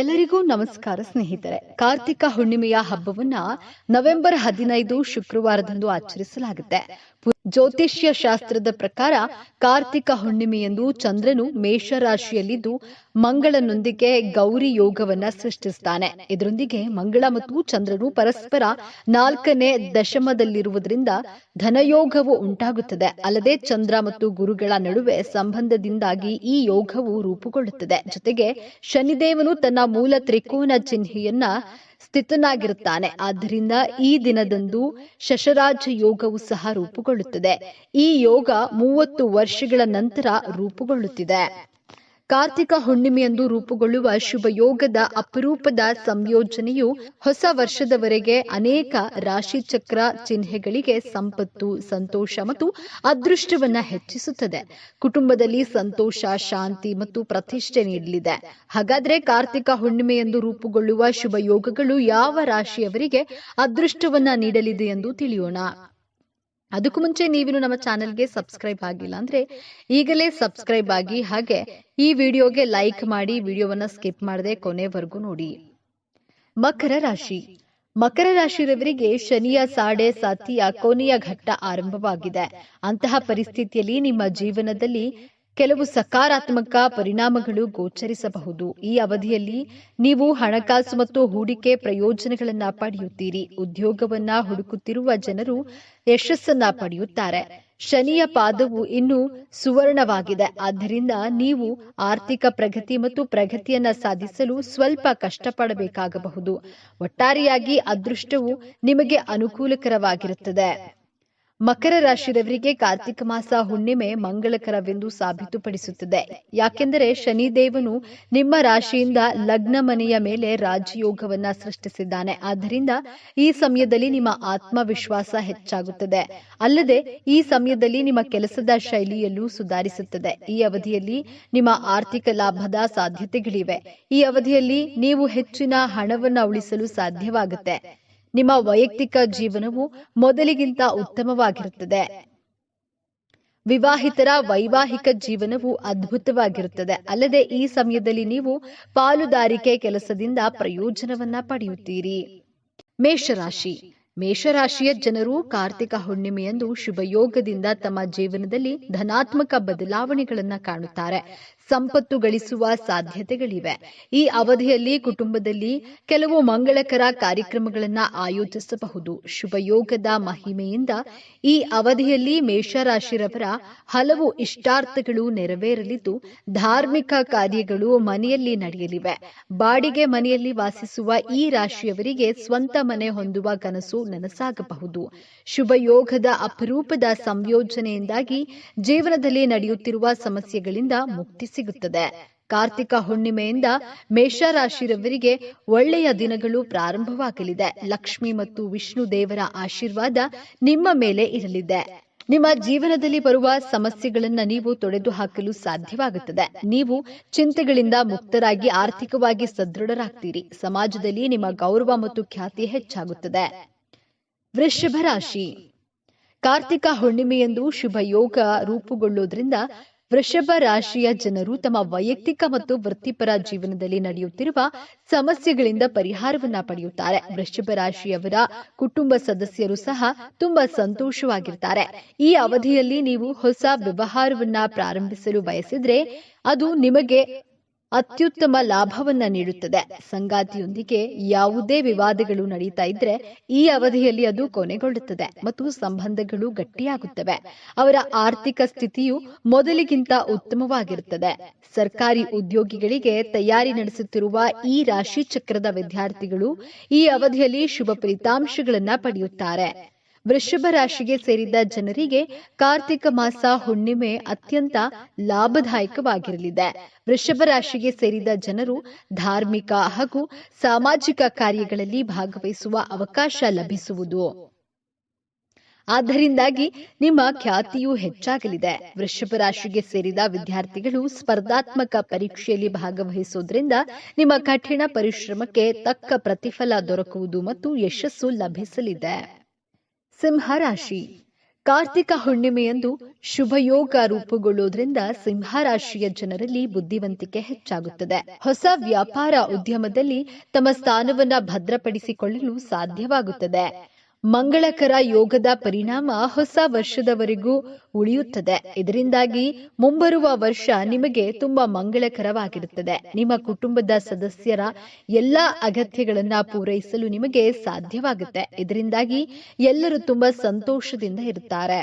ಎಲ್ಲರಿಗೂ ನಮಸ್ಕಾರ ಸ್ನೇಹಿತರೆ. ಕಾರ್ತಿಕ ಹುಣ್ಣಿಮೆಯ ಹಬ್ಬವನ್ನ ನವೆಂಬರ್ ಹದಿನೈದು ಶುಕ್ರವಾರದಂದು ಆಚರಿಸಲಾಗುತ್ತೆ. ಜ್ಯೋತಿಷ್ಯ ಶಾಸ್ತ್ರದ ಪ್ರಕಾರ ಕಾರ್ತಿಕ ಹುಣ್ಣಿಮೆಯಂದು ಚಂದ್ರನು ಮೇಷರಾಶಿಯಲ್ಲಿದ್ದು ಮಂಗಳನೊಂದಿಗೆ ಗೌರಿ ಯೋಗವನ್ನ ಸೃಷ್ಟಿಸುತ್ತಾನೆ ಇದರೊಂದಿಗೆ ಮಂಗಳ ಮತ್ತು ಚಂದ್ರನು ಪರಸ್ಪರ ನಾಲ್ಕನೇ ದಶಮದಲ್ಲಿರುವುದರಿಂದ ಧನಯೋಗವು ಉಂಟಾಗುತ್ತದೆ. ಅಲ್ಲದೆ ಚಂದ್ರ ಮತ್ತು ಗುರುಗಳ ನಡುವೆ ಸಂಬಂಧದಿಂದಾಗಿ ಈ ಯೋಗವು ರೂಪುಗೊಳ್ಳುತ್ತದೆ. ಜೊತೆಗೆ ಶನಿದೇವನು ತನ್ನ ಮೂಲ ತ್ರಿಕೋನ ಚಿಹ್ನೆಯನ್ನ ಸ್ಥಿತನಾಗಿರುತ್ತಾನೆ. ಆದ್ದರಿಂದ ಈ ದಿನದಂದು ಶಶರಾಜ ಯೋಗವು ಸಹ ರೂಪುಗೊಳ್ಳುತ್ತದೆ. ಈ ಯೋಗ ಮೂವತ್ತು ವರ್ಷಗಳ ನಂತರ ರೂಪುಗೊಳ್ಳುತ್ತಿದೆ. ಕಾರ್ತಿಕ ಹುಣ್ಣಿಮೆಯಂದು ರೂಪುಗೊಳ್ಳುವ ಶುಭ ಯೋಗದ ಅಪರೂಪದ ಸಂಯೋಜನೆಯು ಹೊಸ ವರ್ಷದವರೆಗೆ ಅನೇಕ ರಾಶಿಚಕ್ರ ಚಿಹ್ನೆಗಳಿಗೆ ಸಂಪತ್ತು, ಸಂತೋಷ ಮತ್ತು ಅದೃಷ್ಟವನ್ನ ಹೆಚ್ಚಿಸುತ್ತದೆ. ಕುಟುಂಬದಲ್ಲಿ ಸಂತೋಷ, ಶಾಂತಿ ಮತ್ತು ಪ್ರತಿಷ್ಠೆ ನೀಡಲಿದೆ. ಹಾಗಾದ್ರೆ ಕಾರ್ತಿಕ ಹುಣ್ಣಿಮೆಯಂದು ರೂಪುಗೊಳ್ಳುವ ಶುಭ ಯೋಗಗಳು ಯಾವ ರಾಶಿಯವರಿಗೆ ಅದೃಷ್ಟವನ್ನ ನೀಡಲಿದೆ ಎಂದು ತಿಳಿಯೋಣ. ಅದಕ್ಕೂ ಮುಂಚೆ ನೀವಿನ್ನು ನಮ್ಮ ಚಾನೆಲ್ಗೆ ಸಬ್ಸ್ಕ್ರೈಬ್ ಆಗಿಲ್ಲ ಅಂದ್ರೆ ಈಗಲೇ ಸಬ್ಸ್ಕ್ರೈಬ್ ಆಗಿ ಹಾಗೆ ಈ ವಿಡಿಯೋಗೆ ಲೈಕ್ ಮಾಡಿ ವಿಡಿಯೋವನ್ನ ಸ್ಕಿಪ್ ಮಾಡದೆ ಕೊನೆವರೆಗೂ ನೋಡಿ. ಮಕರ ರಾಶಿ. ಮಕರ ರಾಶಿಯವರಿಗೆ ಶನಿಯ ಸಾಡೆ ಸಾತಿಯ ಕೊನೆಯ ಘಟ್ಟ ಆರಂಭವಾಗಿದೆ. ಅಂತಹ ಪರಿಸ್ಥಿತಿಯಲ್ಲಿ ನಿಮ್ಮ ಜೀವನದಲ್ಲಿ ಕೆಲವು ಸಕಾರಾತ್ಮಕ ಪರಿಣಾಮಗಳು ಗೋಚರಿಸಬಹುದು. ಈ ಅವಧಿಯಲ್ಲಿ ನೀವು ಹಣಕಾಸು ಮತ್ತು ಹೂಡಿಕೆ ಪ್ರಯೋಜನಗಳನ್ನ ಪಡೆಯುತ್ತೀರಿ. ಉದ್ಯೋಗವನ್ನ ಹುಡುಕುತ್ತಿರುವ ಜನರು ಯಶಸ್ಸನ್ನ ಪಡೆಯುತ್ತಾರೆ. ಶನಿಯ ಪಾದವು ಇನ್ನು ಸುವರ್ಣವಾಗಿದೆ. ಆದ್ದರಿಂದ ನೀವು ಆರ್ಥಿಕ ಪ್ರಗತಿ ಮತ್ತು ಪ್ರಗತಿಯನ್ನ ಸಾಧಿಸಲು ಸ್ವಲ್ಪ ಕಷ್ಟಪಡಬೇಕಾಗಬಹುದು. ಒಟ್ಟಾರೆಯಾಗಿ ಅದೃಷ್ಟವು ನಿಮಗೆ ಅನುಕೂಲಕರವಾಗಿರುತ್ತದೆ. ಮಕರ ರಾಶಿಯವರಿಗೆ ಕಾರ್ತಿಕ ಮಾಸ ಹುಣ್ಣಿಮೆ ಮಂಗಳಕರವೆಂದು ಸಾಬೀತುಪಡಿಸುತ್ತದೆ. ಯಾಕೆಂದರೆ ಶನಿದೇವನು ನಿಮ್ಮ ರಾಶಿಯಿಂದ ಲಗ್ನ ಮನೆಯ ಮೇಲೆ ರಾಜಯೋಗವನ್ನ ಸೃಷ್ಟಿಸಿದ್ದಾನೆ. ಆದ್ದರಿಂದ ಈ ಸಮಯದಲ್ಲಿ ನಿಮ್ಮ ಆತ್ಮವಿಶ್ವಾಸ ಹೆಚ್ಚಾಗುತ್ತದೆ. ಅಲ್ಲದೆ ಈ ಸಮಯದಲ್ಲಿ ನಿಮ್ಮ ಕೆಲಸದ ಶೈಲಿಯಲ್ಲೂ ಸುಧಾರಿಸುತ್ತದೆ. ಈ ಅವಧಿಯಲ್ಲಿ ನಿಮ್ಮ ಆರ್ಥಿಕ ಲಾಭದ ಸಾಧ್ಯತೆಗಳಿವೆ. ಈ ಅವಧಿಯಲ್ಲಿ ನೀವು ಹೆಚ್ಚಿನ ಹಣವನ್ನು ಉಳಿಸಲು ಸಾಧ್ಯವಾಗುತ್ತೆ. ನಿಮ್ಮ ವೈಯಕ್ತಿಕ ಜೀವನವು ಮೊದಲಿಗಿಂತ ಉತ್ತಮವಾಗಿರುತ್ತದೆ. ವಿವಾಹಿತರ ವೈವಾಹಿಕ ಜೀವನವು ಅದ್ಭುತವಾಗಿರುತ್ತದೆ. ಅಲ್ಲದೆ ಈ ಸಮಯದಲ್ಲಿ ನೀವು ಪಾಲುದಾರಿಕೆ ಕೆಲಸದಿಂದ ಪ್ರಯೋಜನವನ್ನ ಪಡೆಯುತ್ತೀರಿ. ಮೇಷರಾಶಿ. ಮೇಷರಾಶಿಯ ಜನರು ಕಾರ್ತಿಕ ಹುಣ್ಣಿಮೆಯಂದು ಶುಭಯೋಗದಿಂದ ತಮ್ಮ ಜೀವನದಲ್ಲಿ ಧನಾತ್ಮಕ ಬದಲಾವಣೆಗಳನ್ನು ಕಾಣುತ್ತಾರೆ. ಸಂಪತ್ತು ಗಳಿಸುವ ಸಾಧ್ಯತೆಗಳಿವೆ. ಈ ಅವಧಿಯಲ್ಲಿ ಕುಟುಂಬದಲ್ಲಿ ಕೆಲವು ಮಂಗಳಕರ ಕಾರ್ಯಕ್ರಮಗಳನ್ನು ಆಯೋಜಿಸಬಹುದು. ಶುಭಯೋಗದ ಮಹಿಮೆಯಿಂದ ಈ ಅವಧಿಯಲ್ಲಿ ಮೇಷರಾಶಿರವರ ಹಲವು ಇಷ್ಟಾರ್ಥಗಳು ನೆರವೇರಲಿದ್ದು, ಧಾರ್ಮಿಕ ಕಾರ್ಯಗಳು ಮನೆಯಲ್ಲಿ ನಡೆಯಲಿವೆ. ಬಾಡಿಗೆ ಮನೆಯಲ್ಲಿ ವಾಸಿಸುವ ಈ ರಾಶಿಯವರಿಗೆ ಸ್ವಂತ ಮನೆ ಹೊಂದುವ ಕನಸು ನನಸಾಗಬಹುದು. ಶುಭಯೋಗದ ಅಪರೂಪದ ಸಂಯೋಜನೆಯಿಂದಾಗಿ ಜೀವನದಲ್ಲಿ ನಡೆಯುತ್ತಿರುವ ಸಮಸ್ಯೆಗಳಿಂದ ಮುಕ್ತಿ ಸಿಗುತ್ತದೆ. ಕಾರ್ತಿಕ ಹುಣ್ಣಿಮೆಯಿಂದ ಮೇಷರಾಶಿರವರಿಗೆ ಒಳ್ಳೆಯ ದಿನಗಳು ಪ್ರಾರಂಭವಾಗಲಿದೆ. ಲಕ್ಷ್ಮಿ ಮತ್ತು ವಿಷ್ಣು ದೇವರ ಆಶೀರ್ವಾದ ನಿಮ್ಮ ಮೇಲೆ ಇರಲಿದೆ. ನಿಮ್ಮ ಜೀವನದಲ್ಲಿ ಬರುವ ಸಮಸ್ಯೆಗಳನ್ನ ನೀವು ತೊಡೆದು ಹಾಕಲು ಸಾಧ್ಯವಾಗುತ್ತದೆ. ನೀವು ಚಿಂತೆಗಳಿಂದ ಮುಕ್ತರಾಗಿ ಆರ್ಥಿಕವಾಗಿ ಸದೃಢರಾಗ್ತೀರಿ. ಸಮಾಜದಲ್ಲಿ ನಿಮ್ಮ ಗೌರವ ಮತ್ತು ಖ್ಯಾತಿ ಹೆಚ್ಚಾಗುತ್ತದೆ. ವೃಷಭ ರಾಶಿ ಕಾರ್ತಿಕ ಹುಣ್ಣಿಮೆಯಂದು ಶುಭ ಯೋಗ ರೂಪುಗೊಳ್ಳುವುದರಿಂದ ವೃಷಭ ರಾಶಿಯ ಜನರು ತಮ್ಮ ವೈಯಕ್ತಿಕ ಮತ್ತು ವೃತ್ತಿಪರ ಜೀವನದಲ್ಲಿ ನಡೆಯುತ್ತಿರುವ ಸಮಸ್ಯೆಗಳಿಂದ ಪರಿಹಾರವನ್ನ ಪಡೆಯುತ್ತಾರೆ. ವೃಷಭ ರಾಶಿಯವರ ಕುಟುಂಬ ಸದಸ್ಯರು ಸಹ ತುಂಬಾ ಸಂತೋಷವಾಗಿರ್ತಾರೆ. ಈ ಅವಧಿಯಲ್ಲಿ ನೀವು ಹೊಸ ವ್ಯವಹಾರವನ್ನ ಪ್ರಾರಂಭಿಸಲು ಬಯಸಿದ್ರೆ ಅದು ನಿಮಗೆ ಅತ್ಯುತ್ತಮ ಲಾಭವನ್ನ ನೀಡುತ್ತದೆ. ಸಂಗಾತಿಯೊಂದಿಗೆ ಯಾವುದೇ ವಿವಾದಗಳು ನಡೀತಾ ಇದ್ರೆ ಈ ಅವಧಿಯಲ್ಲಿ ಅದು ಕೊನೆಗೊಳ್ಳುತ್ತದೆ ಮತ್ತು ಸಂಬಂಧಗಳು ಗಟ್ಟಿಯಾಗುತ್ತವೆ. ಅವರ ಆರ್ಥಿಕ ಸ್ಥಿತಿಯು ಮೊದಲಿಗಿಂತ ಉತ್ತಮವಾಗಿರುತ್ತದೆ. ಸರ್ಕಾರಿ ಉದ್ಯೋಗಿಗಳಿಗೆ ತಯಾರಿ ನಡೆಸುತ್ತಿರುವ ಈ ರಾಶಿ ಚಕ್ರದ ವಿದ್ಯಾರ್ಥಿಗಳು ಈ ಅವಧಿಯಲ್ಲಿ ಶುಭ ಫಲಿತಾಂಶಗಳನ್ನ ಪಡೆಯುತ್ತಾರೆ. ವೃಷಭ ರಾಶಿಗೆ ಸೇರಿದ ಜನರಿಗೆ ಕಾರ್ತಿಕ ಮಾಸ ಹುಣ್ಣಿಮೆ ಅತ್ಯಂತ ಲಾಭದಾಯಕವಾಗಿರಲಿದೆ. ವೃಷಭ ರಾಶಿಗೆ ಸೇರಿದ ಜನರು ಧಾರ್ಮಿಕ ಹಾಗೂ ಸಾಮಾಜಿಕ ಕಾರ್ಯಗಳಲ್ಲಿ ಭಾಗವಹಿಸುವ ಅವಕಾಶ ಲಭಿಸುವುದು. ಆದ್ದರಿಂದಾಗಿ ನಿಮ್ಮ ಖ್ಯಾತಿಯು ಹೆಚ್ಚಾಗಲಿದೆ. ವೃಷಭ ರಾಶಿಗೆ ಸೇರಿದ ವಿದ್ಯಾರ್ಥಿಗಳು ಸ್ಪರ್ಧಾತ್ಮಕ ಪರೀಕ್ಷೆಯಲ್ಲಿ ಭಾಗವಹಿಸುವುದರಿಂದ ನಿಮ್ಮ ಕಠಿಣ ಪರಿಶ್ರಮಕ್ಕೆ ತಕ್ಕ ಪ್ರತಿಫಲ ದೊರಕುವುದು ಮತ್ತು ಯಶಸ್ಸು ಲಭಿಸಲಿದೆ. ಸಿಂಹ ರಾಶಿ ಕಾರ್ತಿಕ ಹುಣ್ಣಿಮೆಯಂದು ಶುಭಯೋಗ ರೂಪುಗೊಳ್ಳುವುದರಿಂದ ಸಿಂಹರಾಶಿಯ ಜನರಲ್ಲಿ ಬುದ್ಧಿವಂತಿಕೆ ಹೆಚ್ಚಾಗುತ್ತದೆ. ಹೊಸ ವ್ಯಾಪಾರ ಉದ್ಯಮದಲ್ಲಿ ತಮ್ಮ ಸ್ಥಾನವನ್ನ ಭದ್ರಪಡಿಸಿಕೊಳ್ಳಲು ಸಾಧ್ಯವಾಗುತ್ತದೆ. ಮಂಗಳಕರ ಯೋಗದ ಪರಿಣಾಮ ಹೊಸ ವರ್ಷದವರೆಗೂ ಉಳಿಯುತ್ತದೆ. ಇದರಿಂದಾಗಿ ಮುಂಬರುವ ವರ್ಷ ನಿಮಗೆ ತುಂಬಾ ಮಂಗಳಕರವಾಗಿರುತ್ತದೆ. ನಿಮ್ಮ ಕುಟುಂಬದ ಸದಸ್ಯರ ಎಲ್ಲಾ ಅಗತ್ಯಗಳನ್ನ ಪೂರೈಸಲು ನಿಮಗೆ ಸಾಧ್ಯವಾಗುತ್ತೆ. ಇದರಿಂದಾಗಿ ಎಲ್ಲರೂ ತುಂಬಾ ಸಂತೋಷದಿಂದ ಇರುತ್ತಾರೆ.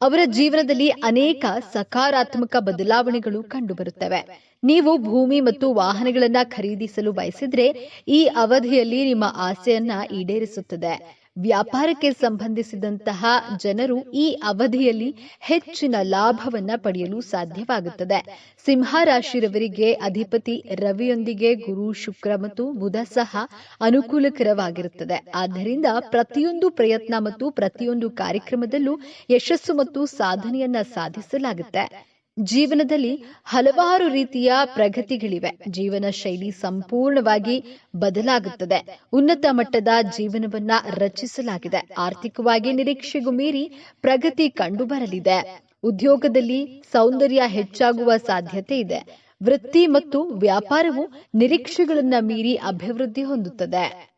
ಅವರ ಜೀವನದಲ್ಲಿ ಅನೇಕ ಸಕಾರಾತ್ಮಕ ಬದಲಾವಣೆಗಳು ಕಂಡುಬರುತ್ತವೆ. ನೀವು ಭೂಮಿ ಮತ್ತು ವಾಹನಗಳನ್ನ ಖರೀದಿಸಲು ಬಯಸಿದ್ರೆ ಈ ಅವಧಿಯಲ್ಲಿ ನಿಮ್ಮ ಆಸೆಯನ್ನ ಈಡೇರಿಸುತ್ತದೆ. ವ್ಯಾಪಾರಕ್ಕೆ ಸಂಬಂಧಿಸಿದಂತಹ ಜನರು ಈ ಅವಧಿಯಲ್ಲಿ ಹೆಚ್ಚಿನ ಲಾಭವನ್ನ ಪಡೆಯಲು ಸಾಧ್ಯವಾಗುತ್ತದೆ. ಸಿಂಹ ರಾಶಿರವರಿಗೆ ಅಧಿಪತಿ ರವಿಯೊಂದಿಗೆ ಗುರು ಶುಕ್ರ ಮತ್ತು ಬುಧ ಸಹ ಅನುಕೂಲಕರವಾಗಿರುತ್ತದೆ. ಆದ್ದರಿಂದ ಪ್ರತಿಯೊಂದು ಪ್ರಯತ್ನ ಮತ್ತು ಪ್ರತಿಯೊಂದು ಕಾರ್ಯಕ್ರಮದಲ್ಲೂ ಯಶಸ್ಸು ಮತ್ತು ಸಾಧನೆಯನ್ನ ಸಾಧಿಸಲಾಗುತ್ತೆ. ಜೀವನದಲ್ಲಿ ಹಲವಾರು ರೀತಿಯ ಪ್ರಗತಿಗಳಿವೆ. ಜೀವನ ಶೈಲಿ ಸಂಪೂರ್ಣವಾಗಿ ಬದಲಾಗುತ್ತದೆ. ಉನ್ನತ ಮಟ್ಟದ ಜೀವನವನ್ನ ರಚಿಸಲಾಗಿದೆ. ಆರ್ಥಿಕವಾಗಿ ನಿರೀಕ್ಷೆಗೂ ಮೀರಿ ಪ್ರಗತಿ ಕಂಡುಬರಲಿದೆ. ಉದ್ಯೋಗದಲ್ಲಿ ಸೌಂದರ್ಯ ಹೆಚ್ಚಾಗುವ ಸಾಧ್ಯತೆ ಇದೆ. ವೃತ್ತಿ ಮತ್ತು ವ್ಯಾಪಾರವು ನಿರೀಕ್ಷೆಗಳನ್ನ ಮೀರಿ ಅಭಿವೃದ್ಧಿ ಹೊಂದುತ್ತದೆ.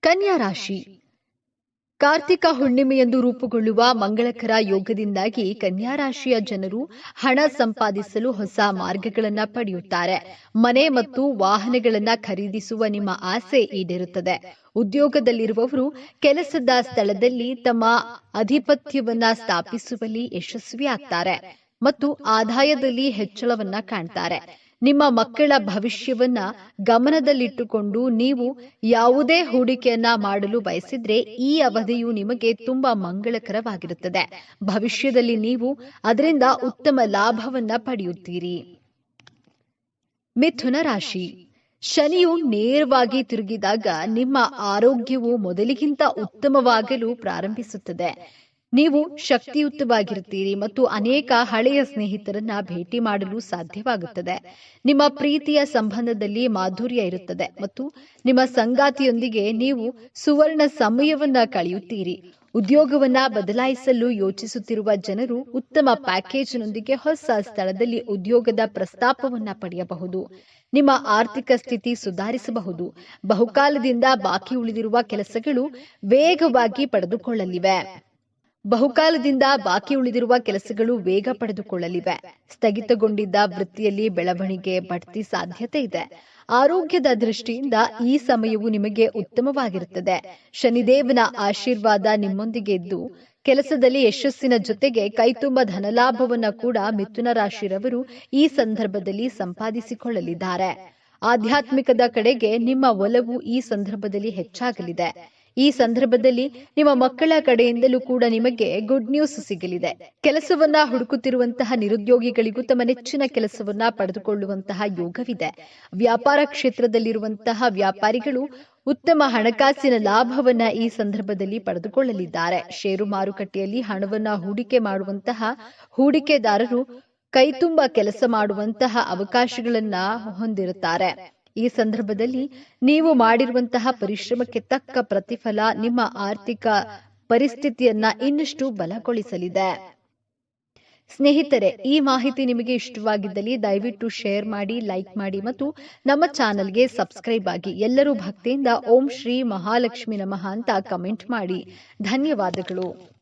ಕನ್ಯಾ ರಾಶಿ. ಕಾರ್ತಿಕ ಹುಣ್ಣಿಮೆಯಂದು ರೂಪುಗೊಳ್ಳುವ ಮಂಗಳಕರ ಯೋಗದಿಂದಾಗಿ ಕನ್ಯಾ ರಾಶಿಯ ಜನರು ಹಣ ಸಂಪಾದಿಸಲು ಹೊಸ ಮಾರ್ಗಗಳನ್ನು ಪಡೆಯುತ್ತಾರೆ. ಮನೆ ಮತ್ತು ವಾಹನಗಳನ್ನು ಖರೀದಿಸುವ ನಿಮ್ಮ ಆಸೆ ಈಡೇರುತ್ತದೆ. ಉದ್ಯೋಗದಲ್ಲಿರುವವರು ಕೆಲಸದ ಸ್ಥಳದಲ್ಲಿ ತಮ್ಮ ಅಧಿಪತ್ಯವನ್ನು ಸ್ಥಾಪಿಸುವಲ್ಲಿ ಯಶಸ್ವಿಯಾಗ್ತಾರೆ ಮತ್ತು ಆದಾಯದಲ್ಲಿ ಹೆಚ್ಚಳವನ್ನ ಕಾಣ್ತಾರೆ. ನಿಮ್ಮ ಮಕ್ಕಳ ಭವಿಷ್ಯವನ್ನ ಗಮನದಲ್ಲಿಟ್ಟುಕೊಂಡು ನೀವು ಯಾವುದೇ ಹೂಡಿಕೆಯನ್ನ ಮಾಡಲು ಬಯಸಿದ್ರೆ ಈ ಅವಧಿಯು ನಿಮಗೆ ತುಂಬಾ ಮಂಗಳಕರವಾಗಿರುತ್ತದೆ. ಭವಿಷ್ಯದಲ್ಲಿ ನೀವು ಅದರಿಂದ ಉತ್ತಮ ಲಾಭವನ್ನ ಪಡೆಯುತ್ತೀರಿ. ಮಿಥುನ ರಾಶಿ. ಶನಿಯು ನೇರವಾಗಿ ತಿರುಗಿದಾಗ ನಿಮ್ಮ ಆರೋಗ್ಯವು ಮೊದಲಿಗಿಂತ ಉತ್ತಮವಾಗಲು ಪ್ರಾರಂಭಿಸುತ್ತದೆ. ನೀವು ಶಕ್ತಿಯುತವಾಗಿರುತ್ತೀರಿ ಮತ್ತು ಅನೇಕ ಹಳೆಯ ಸ್ನೇಹಿತರನ್ನ ಭೇಟಿ ಮಾಡಲು ಸಾಧ್ಯವಾಗುತ್ತದೆ. ನಿಮ್ಮ ಪ್ರೀತಿಯ ಸಂಬಂಧದಲ್ಲಿ ಮಾಧುರ್ಯ ಇರುತ್ತದೆ ಮತ್ತು ನಿಮ್ಮ ಸಂಗಾತಿಯೊಂದಿಗೆ ನೀವು ಸುವರ್ಣ ಸಮಯವನ್ನ ಕಳೆಯುತ್ತೀರಿ. ಉದ್ಯೋಗವನ್ನ ಬದಲಾಯಿಸಲು ಯೋಚಿಸುತ್ತಿರುವ ಜನರು ಉತ್ತಮ ಪ್ಯಾಕೇಜ್ನೊಂದಿಗೆ ಹೊಸ ಸ್ಥಳದಲ್ಲಿ ಉದ್ಯೋಗದ ಪ್ರಸ್ತಾಪವನ್ನ ಪಡೆಯಬಹುದು. ನಿಮ್ಮ ಆರ್ಥಿಕ ಸ್ಥಿತಿ ಸುಧಾರಿಸಬಹುದು. ಬಹುಕಾಲದಿಂದ ಬಾಕಿ ಉಳಿದಿರುವ ಕೆಲಸಗಳು ವೇಗವಾಗಿ ಪಡೆದುಕೊಳ್ಳಲಿವೆ. ಬಹುಕಾಲದಿಂದ ಬಾಕಿ ಉಳಿದಿರುವ ಕೆಲಸಗಳು ವೇಗ ಪಡೆದುಕೊಳ್ಳಲಿವೆ. ಸ್ಥಗಿತಗೊಂಡಿದ್ದ ವೃತ್ತಿಯಲ್ಲಿ ಬೆಳವಣಿಗೆ ಬಡ್ತಿ ಸಾಧ್ಯತೆ ಇದೆ. ಆರೋಗ್ಯದ ದೃಷ್ಟಿಯಿಂದ ಈ ಸಮಯವು ನಿಮಗೆ ಉತ್ತಮವಾಗಿರುತ್ತದೆ. ಶನಿದೇವನ ಆಶೀರ್ವಾದ ನಿಮ್ಮೊಂದಿಗೆ ಇದ್ದು, ಕೆಲಸದಲ್ಲಿ ಯಶಸ್ಸಿನ ಜೊತೆಗೆ ಕೈತುಂಬ ಧನಲಾಭವನ್ನ ಕೂಡ ಮಿಥುನ ರಾಶಿರವರು ಈ ಸಂದರ್ಭದಲ್ಲಿ ಸಂಪಾದಿಸಿಕೊಳ್ಳಲಿದ್ದಾರೆ. ಆಧ್ಯಾತ್ಮಿಕದ ಕಡೆಗೆ ನಿಮ್ಮ ಒಲವು ಈ ಸಂದರ್ಭದಲ್ಲಿ ಹೆಚ್ಚಾಗಲಿದೆ. ಈ ಸಂದರ್ಭದಲ್ಲಿ ನಿಮ್ಮ ಮಕ್ಕಳ ಕಡೆಯಿಂದಲೂ ಕೂಡ ನಿಮಗೆ ಗುಡ್ ನ್ಯೂಸ್ ಸಿಗಲಿದೆ. ಕೆಲಸವನ್ನ ಹುಡುಕುತ್ತಿರುವಂತಹ ನಿರುದ್ಯೋಗಿಗಳಿಗೂ ತಮ್ಮ ನೆಚ್ಚಿನ ಕೆಲಸವನ್ನ ಪಡೆದುಕೊಳ್ಳುವಂತಹ ಯೋಗವಿದೆ. ವ್ಯಾಪಾರ ಕ್ಷೇತ್ರದಲ್ಲಿರುವಂತಹ ವ್ಯಾಪಾರಿಗಳು ಉತ್ತಮ ಹಣಕಾಸಿನ ಲಾಭವನ್ನ ಈ ಸಂದರ್ಭದಲ್ಲಿ ಪಡೆದುಕೊಳ್ಳಲಿದ್ದಾರೆ. ಷೇರು ಮಾರುಕಟ್ಟೆಯಲ್ಲಿ ಹಣವನ್ನ ಹೂಡಿಕೆ ಮಾಡುವಂತಹ ಹೂಡಿಕೆದಾರರು ಕೈತುಂಬ ಕೆಲಸ ಮಾಡುವಂತಹ ಅವಕಾಶಗಳನ್ನ ಹೊಂದಿರುತ್ತಾರೆ. ಈ ಸಂದರ್ಭದಲ್ಲಿ ನೀವು ಮಾಡಿರುವಂತಹ ಪರಿಶ್ರಮಕ್ಕೆ ತಕ್ಕ ಪ್ರತಿಫಲ ನಿಮ್ಮ ಆರ್ಥಿಕ ಪರಿಸ್ಥಿತಿಯನ್ನ ಇನ್ನಷ್ಟು ಬಲಗೊಳಿಸಲಿದೆ. ಸ್ನೇಹಿತರೆ, ಈ ಮಾಹಿತಿ ನಿಮಗೆ ಇಷ್ಟವಾಗಿದ್ದಲ್ಲಿ ದಯವಿಟ್ಟು ಶೇರ್ ಮಾಡಿ, ಲೈಕ್ ಮಾಡಿ ಮತ್ತು ನಮ್ಮ ಚಾನೆಲ್ಗೆ ಸಬ್ಸ್ಕ್ರೈಬ್ ಆಗಿ ಎಲ್ಲರೂ ಭಕ್ತಿಯಿಂದ ಓಂ ಶ್ರೀ ಮಹಾಲಕ್ಷ್ಮಿ ನಮಃ ಅಂತ ಕಮೆಂಟ್ ಮಾಡಿ. ಧನ್ಯವಾದಗಳು.